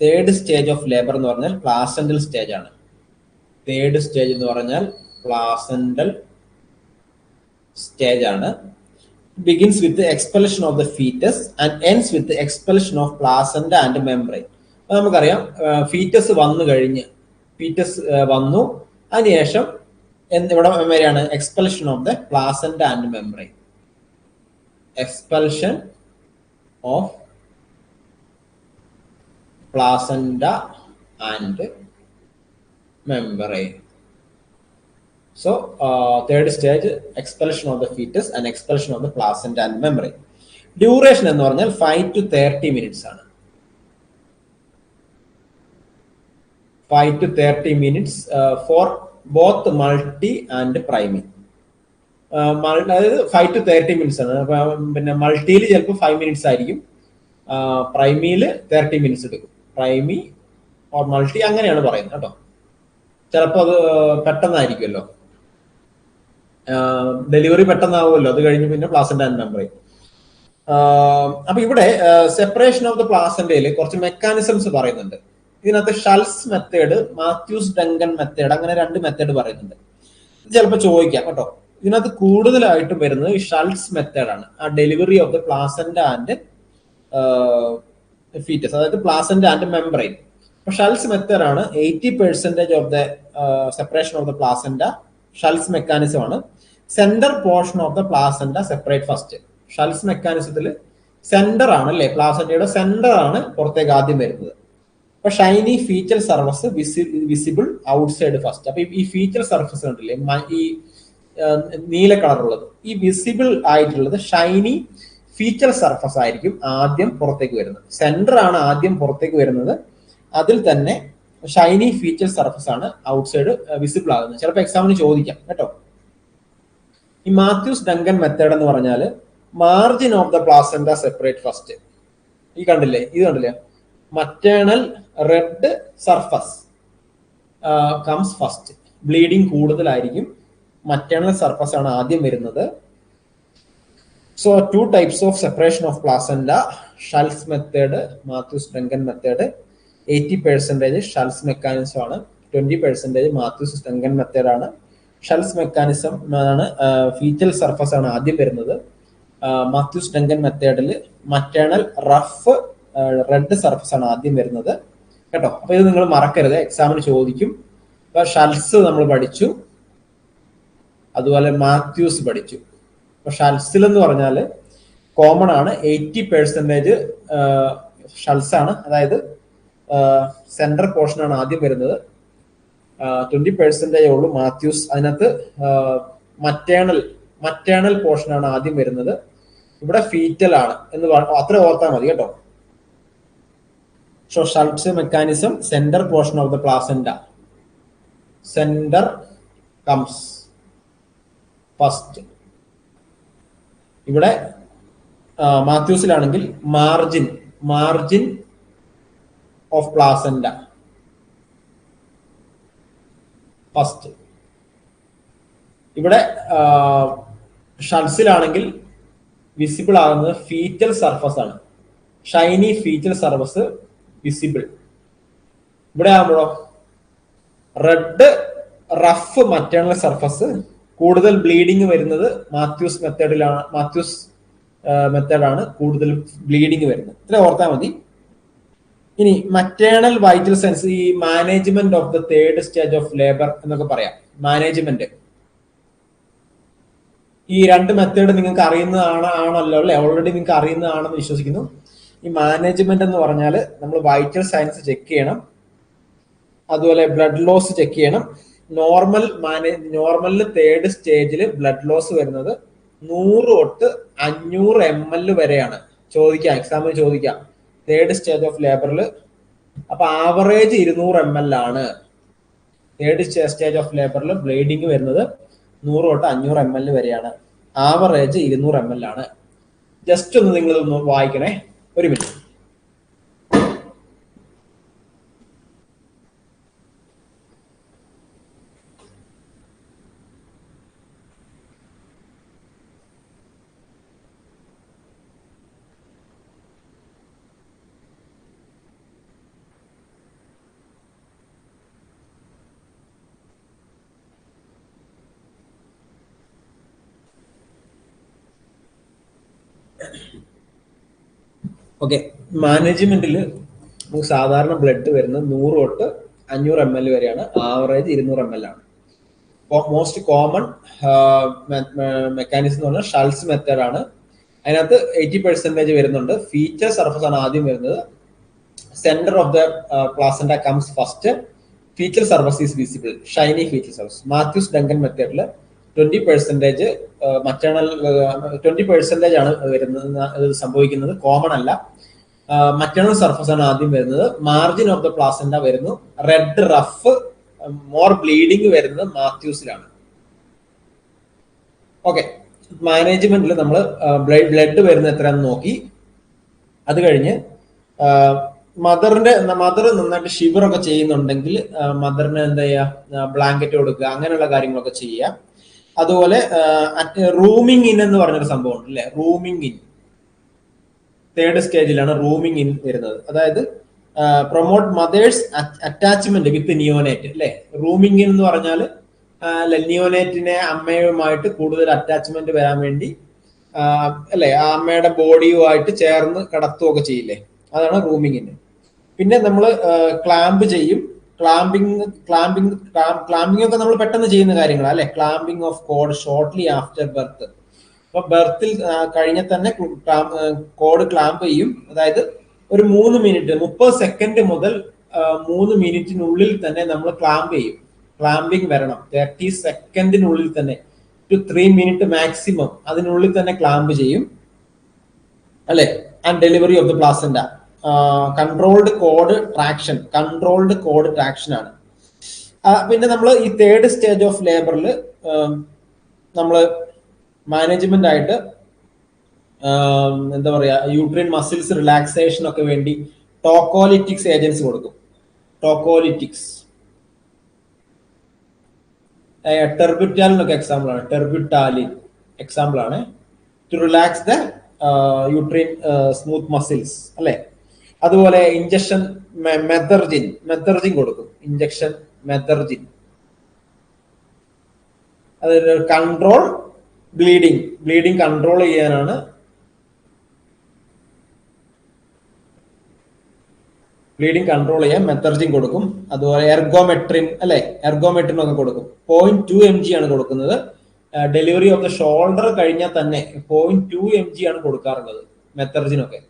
Third stage of labour എന്ന് പറഞ്ഞാൽ placental stage ആണ്. തേർഡ് സ്റ്റേജ് എന്ന് പറഞ്ഞാൽ പ്ലാസന്റൽ സ്റ്റേജ് ആണ്. Begins with expulsion of the foetus and ends with expulsion of placenta and membrane നമുക്കറിയാം foetus വന്നു കഴിഞ്ഞ് ഫീറ്റസ് വന്നു അതിനുശേഷം ഇവിടെ വരെയാണ് expulsion of the placenta and membrane expulsion of placenta and membrane. So uh, third stage expulsion of the fetus and expulsion of the placenta and. Duration എന്ന് പറഞ്ഞാൽ five to thirty minutes ആണ്. Five to thirty minutes for both multi and primi അതായത് five to thirty minutes ആണ്. പിന്നെ മൾട്ടിയിൽ ചിലപ്പോൾ five minutes ആയിരിക്കും. പ്രൈമിയിൽ thirty minutes എടുക്കും. പ്രൈമി or multi അങ്ങനെയാണ് പറയുന്നത് കേട്ടോ. ചിലപ്പോൾ അത് പെട്ടെന്നായിരിക്കുമല്ലോ. ഡെലിവറി പെട്ടെന്നാവുമല്ലോ. അത് കഴിഞ്ഞ് പിന്നെ പ്ലാസന്റ് ആൻഡ് മെമ്പറൈൻ അപ്പൊ ഇവിടെ സെപ്പറേഷൻ ഓഫ് ദ പ്ലാസന്റയിൽ കുറച്ച് മെക്കാനിസംസ് പറയുന്നുണ്ട്. ഇതിനകത്ത് Schultze method Matthews Duncan method അങ്ങനെ രണ്ട് മെത്തേഡ് പറയുന്നുണ്ട്. ചിലപ്പോൾ ചോദിക്കാം കേട്ടോ. ഇതിനകത്ത് കൂടുതലായിട്ടും വരുന്നത് ഈ ഷൾസ് മെത്തേഡാണ് ആ delivery of the placenta and foetus അതായത് placenta and membrane Schultze method ആണ് eighty percentage of the separation of the placenta Schultze mechanism ആണ്. Centre portion of the placenta separate first Schultze മെക്കാനിസത്തിൽ centre ആണ് അല്ലെ? പ്ലാസന്റയുടെ centre ആണ് പുറത്തേക്ക് ആദ്യം വരുന്നത്. അപ്പൊ shiny feature surface visible outside first അപ്പൊ ഈ ഫീച്ചർ സർഫസ് കണ്ടില്ലേ ഈ നീല കളറുള്ളത്. ഈ വിസിബിൾ ആയിട്ടുള്ളത് ഷൈനി ഫീച്ചർ സർഫസ് ആയിരിക്കും ആദ്യം പുറത്തേക്ക് വരുന്നത്. സെന്റർ ആണ് ആദ്യം പുറത്തേക്ക് വരുന്നത്. അതിൽ തന്നെ ഷൈനി ഫീച്ചർ സർഫസ് ആണ് ഔട്ട്സൈഡ് വിസിബിൾ ആകുന്നത്. ചിലപ്പോൾ എക്സാമിന് ചോദിക്കാം കേട്ടോ? ഈ മാത്യൂസ് ഡങ്കൻ മെത്തേഡ് എന്ന് പറഞ്ഞാൽ margin of the placenta separate first ഈ കണ്ടില്ലേ? ഇത് കണ്ടില്ലേ? Maternal red surface comes first bleeding കൂടുതലായിരിക്കും. മറ്റേണൽ സർഫസ് ആണ് ആദ്യം വരുന്നത്. So two types of separation of placenta Schultze's method Duncan method eighty percentage Schultze's mechanism ആണ്. Twenty percentage Matthews Duncan method ആണ്. ഷൾസ് മെക്കാനിസം ആണ് ഫീറ്റൽ സർഫസ് ആണ് ആദ്യം വരുന്നത്. മാത്യൂസ് ഡങ്കൻ മെത്തേഡിൽ മറ്റേണൽ റഫ് റെഡ് സർഫസ് ആണ് ആദ്യം വരുന്നത്. കേട്ടോ? അപ്പൊ ഇത് നിങ്ങൾ മറക്കരുത്. എക്സാമിന് ചോദിക്കും. ഷൽസ് നമ്മൾ പഠിച്ചു. അതുപോലെ മാത്യൂസ് പഠിച്ചു. അൽസിൽ എന്ന് പറഞ്ഞാൽ കോമൺ ആണ് എയ്റ്റി പെർസെന്റേജ് ഷൾസ് ആണ്. അതായത് സെൻട്രൽ പോർഷൻ ആണ് ആദ്യം വരുന്നത്. ട്വന്റി പെർസെന്റേജ് ഉള്ളൂ മാത്യൂസ്. അതിനകത്ത് മറ്റേണൽ മറ്റേണൽ പോർഷൻ ആണ് ആദ്യം വരുന്നത്. ഇവിടെ ഫീറ്റൽ ആണ് എന്ന് പറഞ്ഞു അത്ര ഓർത്താൽ മതി കേട്ടോ. So Schultze mechanism centre portion of the placenta centre comes first ഇവിടെ മാത്യൂസിലാണെങ്കിൽ margin margin of placenta first. ഇവിടെ ഷൾസിലാണെങ്കിൽ വിസിബിൾ ആകുന്നത് ഫീറ്റൽ സർഫസ് ആണ്. ഷൈനി ഫീറ്റൽ സർഫസ് വിസിബിൾ ഇവിടെ ആകുമ്പോഴോ റെഡ് റഫ് മറ്റേണൽ സർഫസ് കൂടുതൽ ബ്ലീഡിങ് വരുന്നത് മാത്യൂസ് മെത്തേഡിലാണ് മാത്യൂസ് മെത്തേഡാണ് കൂടുതൽ ബ്ലീഡിങ് വരുന്നത്. ഇത്ര ഓർത്താൽ മതി. ഇനി മറ്റേണൽ വൈറ്റൽ സെൻസ് ഈ management of the third stage of labour എന്നൊക്കെ പറയാം. മാനേജ്മെന്റ് ഈ രണ്ട് മെത്തേഡ് നിങ്ങൾക്ക് അറിയുന്നതാണ് ആണല്ലോ അല്ലെ? ഓൾറെഡി നിങ്ങൾക്ക് അറിയുന്നതാണെന്ന് വിശ്വസിക്കുന്നു. ഈ മാനേജ്മെന്റ് എന്ന് പറഞ്ഞാൽ നമ്മൾ വൈറ്റൽ സയൻസ് ചെക്ക് ചെയ്യണം. അതുപോലെ ബ്ലഡ് ലോസ് ചെക്ക് ചെയ്യണം. നോർമൽ മാനേ നോർമലിൽ തേർഡ് സ്റ്റേജിൽ ബ്ലഡ് ലോസ് വരുന്നത് നൂറ് തൊട്ട് അഞ്ഞൂറ് എം എൽ വരെയാണ്. ചോദിക്കാം എക്സാമിന് ചോദിക്കാം. തേർഡ് സ്റ്റേജ് ഓഫ് ലേബറിൽ അപ്പൊ ആവറേജ് ഇരുന്നൂറ് എം എൽ ആണ്. തേർഡ് സ്റ്റേജ് ഓഫ് ലേബറിൽ ബ്ലീഡിങ് വരുന്നത് നൂറ് തൊട്ട് അഞ്ഞൂറ് എം എൽ വരെയാണ്. ആവറേജ് ഇരുന്നൂറ് എം എൽ ആണ്. ജസ്റ്റ് ഒന്ന് നിങ്ങൾ വായിക്കണേ. ഒരു മിനിറ്റ് ഓക്കെ മാനേജ്മെന്റിൽ നമുക്ക് സാധാരണ ബ്ലഡ് വരുന്നത് നൂറ് തൊട്ട് അഞ്ഞൂറ് എം എൽ വരെയാണ്. ആവറേജ് ഇരുന്നൂറ് എം എൽ ആണ്. മോസ്റ്റ് കോമൺ മെക്കാനിസം എന്ന് പറഞ്ഞാൽ ഷൾസ് മെത്തേഡ് ആണ്. അതിനകത്ത് എയ്റ്റി പെർസെന്റേജ് വരുന്നുണ്ട്. ഫീച്ചർ സർഫസ് ആണ് ആദ്യം വരുന്നത്. Centre of the placenta comes first feature surface is visible shiny feature surface Matthews Duncan മെത്തേഡിൽ twenty percentage maternal twenty percentage ആണ് വരുന്നത് സംഭവിക്കുന്നത്. കോമൺ അല്ല. മറ്റേണൽ സർഫസ് ആണ് ആദ്യം വരുന്നത്. മാർജിൻ ഓഫ് ദ പ്ലാസന്റ വരുന്നു. റെഡ് റഫ് മോർ ബ്ലീഡിങ് വരുന്നത് മാത്യൂസിലാണ് ഓക്കെ മാനേജ്മെന്റിൽ നമ്മൾ ബ്ലഡ് വരുന്ന എത്രയാണെന്ന് നോക്കി. അത് കഴിഞ്ഞ് മദറിന്റെ മദർ നന്നായിട്ട് ഷിവർ ഒക്കെ ചെയ്യുന്നുണ്ടെങ്കിൽ മദറിന് എന്താ ചെയ്യുക? ബ്ലാങ്കറ്റ് കൊടുക്കുക. അങ്ങനെയുള്ള കാര്യങ്ങളൊക്കെ ചെയ്യുക. അതുപോലെ റൂമിംഗ് ഇൻ എന്ന് പറഞ്ഞൊരു സംഭവം ഉണ്ട് അല്ലെ? റൂമിംഗ് ഇൻ തേർഡ് സ്റ്റേജിലാണ് റൂമിംഗ് ഇൻ വരുന്നത്. അതായത് promote mother's attachment with neonate അല്ലെ? റൂമിംഗ് ഇൻ എന്ന് പറഞ്ഞാൽ നിയോനേറ്റിനെ അമ്മയുമായിട്ട് കൂടുതൽ അറ്റാച്ച്മെന്റ് വരാൻ വേണ്ടി അല്ലെ ആ അമ്മയുടെ ബോഡിയുമായിട്ട് ചേർന്ന് കടത്തുകയൊക്കെ ചെയ്യില്ലേ? അതാണ് റൂമിങ്ങിന് പിന്നെ നമ്മൾ ക്ലാമ്പ് ചെയ്യും. ക്ലാമ്പിങ് ക്ലാമ്പിംഗ് ക്ലാമ്പിംഗ് ഒക്കെ നമ്മൾ പെട്ടെന്ന് ചെയ്യുന്ന കാര്യങ്ങളാണ് അല്ലെ? Clamping of cord shortly after birth അപ്പൊ ബർത്തിൽ കഴിഞ്ഞ തന്നെ കോഡ് ക്ലാമ്പ് ചെയ്യും. അതായത് ഒരു മൂന്ന് മിനിറ്റ് മുപ്പത് സെക്കൻഡ് മുതൽ മൂന്ന് മിനിറ്റിനുള്ളിൽ തന്നെ നമ്മൾ ക്ലാമ്പ് ചെയ്യും. ക്ലാമ്പിംഗ് വരണം. തേർട്ടി സെക്കൻഡിനുള്ളിൽ തന്നെ ടു ത്രീ മിനിറ്റ് മാക്സിമം അതിനുള്ളിൽ തന്നെ ക്ലാമ്പ് ചെയ്യും. അല്ലെ? And delivery of the placenta controlled cord traction controlled cord traction ആണ്. പിന്നെ നമ്മൾ ഈ തേർഡ് സ്റ്റേജ് ഓഫ് ലേബറിൽ നമ്മൾ മാനേജ്മെന്റ് ആയിട്ട് എന്താ പറയുക യൂട്രീൻ മസിൽസ് റിലാക്സേഷൻ ഒക്കെ വേണ്ടി ടോക്കോലിറ്റിക്സ് ഏജൻസ് കൊടുക്കും. ടോക്കോലിറ്റിക്സ് ടെർബിറ്റാലിനൊക്കെ എക്സാമ്പിൾ ആണ്. ടെർബിറ്റാലിൻ എക്സാമ്പിൾ ആണ്. To relax the uterine smooth muscles അല്ലെ? അതുപോലെ ഇഞ്ചക്ഷൻ മെത്തർജിൻ മെത്തർജിൻ കൊടുക്കും. ഇഞ്ചക്ഷൻ മെത്തർജിൻ അത് കൺട്രോൾ ബ്ലീഡിങ് ബ്ലീഡിങ് കൺട്രോൾ ചെയ്യാനാണ് ബ്ലീഡിങ് കൺട്രോൾ ചെയ്യാൻ മെത്തർജിൻ കൊടുക്കും. അതുപോലെ എർഗോമെട്രിൻ അല്ലെ? എർഗോമെട്രിൻ ഒക്കെ കൊടുക്കും. പോയിന്റ് ടു എം ജി ആണ് കൊടുക്കുന്നത്. ഡെലിവറി ഓഫ് ദ ഷോൾഡർ കഴിഞ്ഞാൽ തന്നെ പോയിന്റ് ടു എം ജി ആണ് കൊടുക്കാറുള്ളത്. മെത്തർജിനൊക്കെ